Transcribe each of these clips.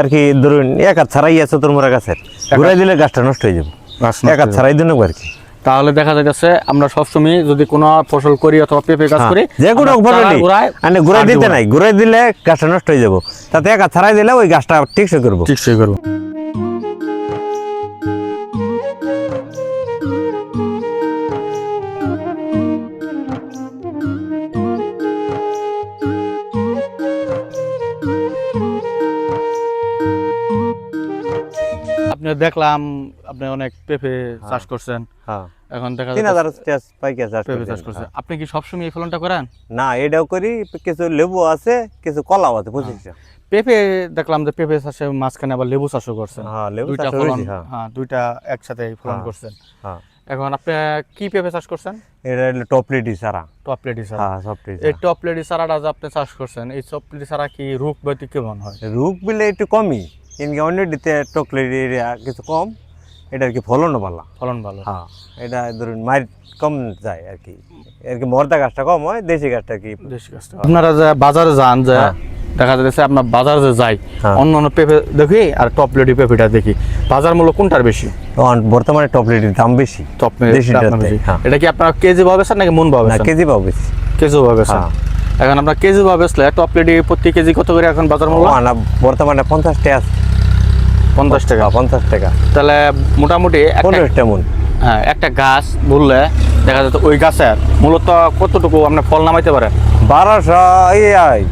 আর কি ধরুন এক হাত ছাড়াই আছে তোর মোরা গাছের। ঘুরাই দিলে গাছটা নষ্ট হয়ে যাবে। এক হাত ছাড়াই দিন আর কি। তাহলে দেখা যাচ্ছে আমরা সবসময় যদি কোনো ফসল করি অথবা পেঁপে গাছ করি হ্যাঁ, যে কোনো মানে ঘুরাই দিতে নাই ঘুরাই দিলে গাছটা নষ্ট হয়ে যাব। তাতে একা হাত ছাড়াই দিলে ওই গাছটা ঠিকসে করব। টিকসই করব। দেখলাম আপনি অনেক পেঁপে চাষ করছেন। হ্যাঁ। এখন দেখা তিন হাজার পাইকে চাষ পেঁপে চাষ আমি, করছেন। হ্যাঁ। আপনি কি সবসময় এই ফলনটা করেন? না এটাও করি কিছু লেবু আছে কিছু কলাও আছে পঁচিশটা পেঁপে দেখলাম যে পেঁপে চাষে মাঝখানে আবার লেবু চাষও করছেন। হ্যাঁ লেবু দুইটা ফলন হ্যাঁ। হ্যাঁ দুইটা একসাথে ফলন হ্যাঁ। করছেন। হ্যাঁ। এখন আপনি কি পেঁপে চাষ করছেন? এটা হলো টপলেটি সারা টপ লেডি সারা হ্যাঁ সব এই টপ লেডি সারাটা যে আপনি চাষ করছেন এই টপ লেডি সারা কি রোগ ব্যতি কেমন হয়? রূপ বিলে একটু কমই। অন্য দিতে টকলেটি কিছু কম এটা আর কি ফলনও ভালো। ফলন ভালো। হ্যাঁ এটা ধরুন মার কম যায় আর কি। আর কি মর্দা গাছটা কম হয় দেশি গাছটা কি? দেশি গাছটা। আপনারা যে বাজারে যান যে হ্যাঁ। দেখা যাচ্ছে আপনার বাজারে যে যাই হ্যাঁ। অন্য অন্য পেঁপে দেখি আর টপ লেডি পেঁপেটা দেখি। বাজার মূল্য কোনটার বেশি? বর্তমানে টপলেটির দাম বেশি। টপ হ্যাঁ। এটা কি আপনার কেজি ভাবে নাকি মন ভাবে না কেজি বেশি। কেজি ভাবে। এখন আপনার কেজি ভাবে টপ লেডি প্রতি কেজি কত করে এখন বাজার মূল্য? না বর্তমানে পঞ্চাশ টাকা পঞ্চাশ টাকা পঞ্চাশ টাকা। তাহলে মোটামুটি একটা পনেরোটা মন। হ্যাঁ একটা গাছ বললে দেখা যাচ্ছে ওই গাছের মূলত কতটুকু আপনি ফল নামাইতে পারেন বারোশো এই আয়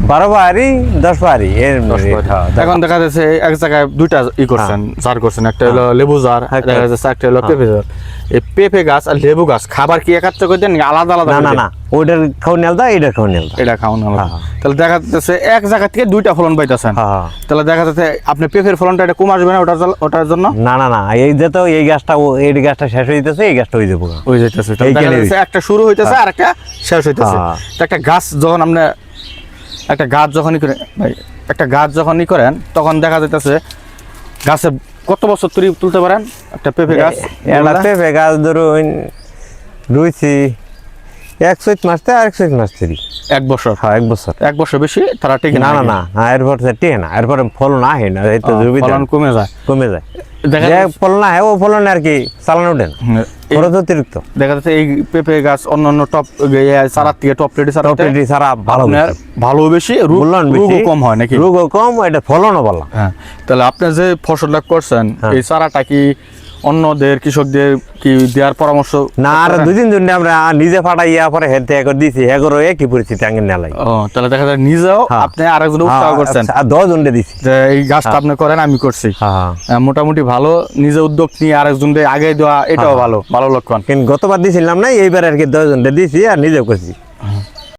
বারো বাহারি দশ বাহারি এর হ্যাঁ, এখন দেখা। যাচ্ছে এক জায়গায় দুইটা ই করছেন জার করছেন। একটা হলো লেবু জার হ্যাঁ, দেখা যাচ্ছে একটা হলো পেঁপে জার এই পেঁপে গাছ আর লেবু গাছ খাবার কি একাত্র করে দেন আলাদা আলাদা না না ওইটার এটা খাওয়ান আলাদা হ্যাঁ। তাহলে দেখা যাচ্ছে এক জায়গা থেকে দুইটা ফলন পাইতেছেন। হ্যাঁ। তাহলে দেখা যাচ্ছে আপনি পেঁপের ফলনটা এটা কম আসবে না ওটার ওটার জন্য? না না না এই যে তো এই গাছটা এই গাছটা শেষ হয়ে যেতেছে এই গাছটা হয়ে যাব যেতেছে একটা শুরু হইতেছে আর একটা শেষ হইতেছে। হ্যাঁ। একটা গাছ যখন আপনি একটা গাছ যখনই করে ভাই একটা গাছ যখনই করেন তখন দেখা যাইতেছে গাছে কত বছর তুলি তুলতে পারেন? একটা পেঁপে গাছ? এটা পেঁপে গাছ ধরুন রুইছি। এক চৈত মাস থেকে আরেক চৈত মাস থেকে এক বছর? হ্যাঁ এক বছর। এক বছর বেশি? তারা ঠিক না না না এরপর টেকে না এরপর ফলন আহে না এই তো জৈবিক ফলন কমে যায়। কমে যায়। যে ফলন আহে ও ফলন আর কি চালানো ওঠে না হুম, এই- খরচ অতিরিক্ত। দেখা যাচ্ছে এই পেঁপে গাছ অন্য অন্য টপ সারার থেকে টপ রেডি সারা টপেটি ছাড়া ভালো আপনার বেশি। ভালো বেশি রোগও কম হয় নাকি? রোগও কম এটা ফলনও ভালো। হ্যাঁ তাহলে আপনি যে ফসলটা করছেন হ্যাঁ। এই চারাটা কি অন্যদের কৃষকদের কি দেওয়ার পরামর্শ না আর করেন? দুদিন ধরে আমরা নিজে ফাটাইয়া পরে হেলতে একর দিছি একই পরিস্থিতি আঙ্গিন নেলাই ও তাহলে দেখা যায় নিজেও হ্যাঁ। আপনি আরেকজন উৎসাহ করছেন। আর দশ জনকে দিছি এই গাছটা আপনি করেন আমি করছি। হ্যাঁ মোটামুটি ভালো নিজে উদ্যোগ নিয়ে আরেকজন আগে দেওয়া এটাও হ্যাঁ। ভালো ভালো লক্ষণ কিন্তু গতবার দিছিলাম না এইবার আর কি দশজন দিয়েছি দিছি আর নিজেও করছি